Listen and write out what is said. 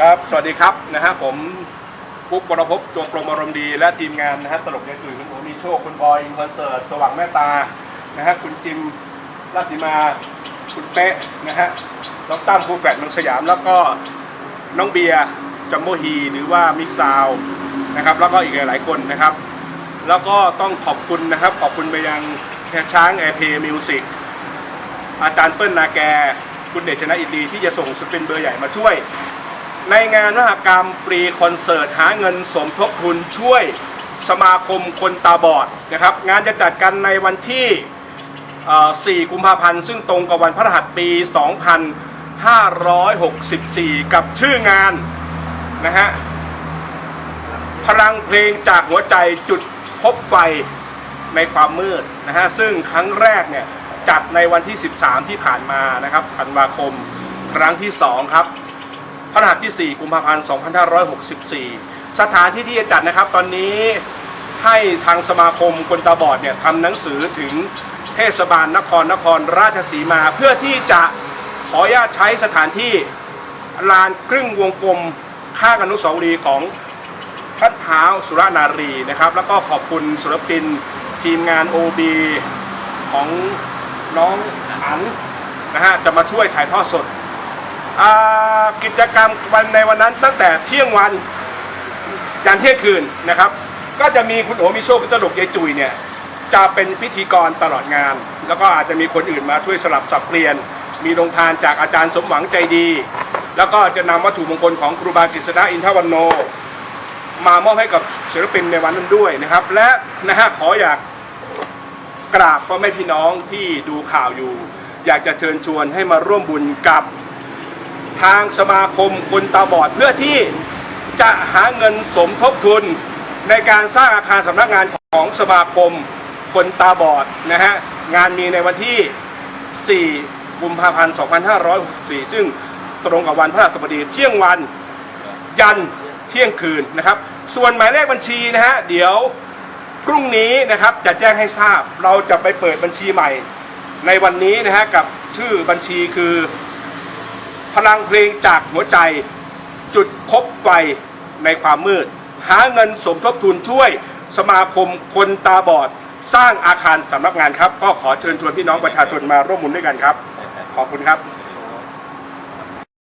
ครับ สวัสดีครับนะฮะผมปุ๊กบรพพจงกรมอารมณ์ดี และทีมงานนะฮะตลกยายตุ๋ยคุณโอมีโชคคุณบอยอินคอนเสิร์ตสว่างแม่ตานะฮะคุณจิมราชสีมาคุณเป๊ะนะฮะน้องตั้มครูแฝดเมืองสยาม แล้วก็น้องเบียร์จัมโบฮีหรือว่ามิกซาวนะครับแล้วก็อีกหลายๆคนนะครับ แล้วก็ต้องขอบคุณนะครับ ขอบคุณไปยังแช้างแอร์เพย์มิวสิกอาจารย์เปิ้ลนาแก คุณเดชชนะอินดีที่จะส่งสปินเบอร์ใหญ่มาช่วย ในงานมหกรรมฟรีคอนเสิร์ตหาเงินสมทบทุนช่วยสมาคมคนตาบอดนะครับ งานจะจัดกันในวันที่ 4 กุมภาพันธ์ ซึ่งตรงกับวันพฤหัสปี 2564 กับชื่องานนะฮะพลังเพลงจากหัวใจจุดพบไฟในความมืดนะฮะซึ่งครั้งแรกเนี่ยจัดในวันที่ 13 ที่ผ่านมานะครับธันวาคม ครั้งที่ 2 ครับ พฤหัสที่ 4 กุมภาพันธ์ 2564 สถานที่ที่จะจัดนะครับ ตอนนี้ให้ทางสมาคมคนตาบอดเนี่ยทำหนังสือถึงเทศบาลนครนครราชสีมา เพื่อที่จะขออนุญาตใช้สถานที่ลานครึ่งวงกลมข้างอนุสาวรีย์ของพัดเท้าสุรนารีนะครับ แล้วก็ขอบคุณศิลปินทีมงาน OB ของน้องอันนะฮะจะมาช่วยถ่ายทอดสด อ่ากิจกรรมวันในวันนั้นตั้งแต่เที่ยงวันยันเที่ยงคืนนะครับ ก็จะมีคุณโอมีโชคุณตลกยายจุยเนี่ยจะเป็นพิธีกรตลอดงาน แล้วก็อาจจะมีคนอื่นมาช่วยสลับสับเปลี่ยน มีโรงทานจากอาจารย์สมหวังใจดี แล้วก็จะนำวัตถุมงคลของครูบากฤษณะอินทวันโน มามอบให้กับศิลปินในวันนั้นด้วยนะครับ และนะฮะขออยากกราบพ่อแม่พี่น้องที่ดูข่าวอยู่ อยากจะเชิญชวนให้มาร่วมบุญกับ ทางสมาคมคนตาบอดเพื่อที่จะหาเงินสมทบทุนในการสร้างอาคารสำนักงานของสมาคมคนตาบอดนะฮะงานมีในวันที่ 4 กุมภาพันธ์ 2564 ซึ่งตรงกับวันพฤหัสบดีเที่ยงวันยันเที่ยงคืนนะครับ ส่วนหมายเลขบัญชีนะฮะเดี๋ยวพรุ่งนี้นะครับจะแจ้งให้ทราบเราจะไปเปิดบัญชีใหม่ ในวันนี้นะฮะกับชื่อบัญชีคือ พลังเพลงจากหัวใจ จุดพบไฟในความมืด หาเงินสมทบทุนช่วยสมาคมคนตาบอด สร้างอาคารสำนักงานครับ ก็ขอเชิญชวนพี่น้องประชาชนมาร่วมมุนด้วยกันครับ ขอบคุณครับ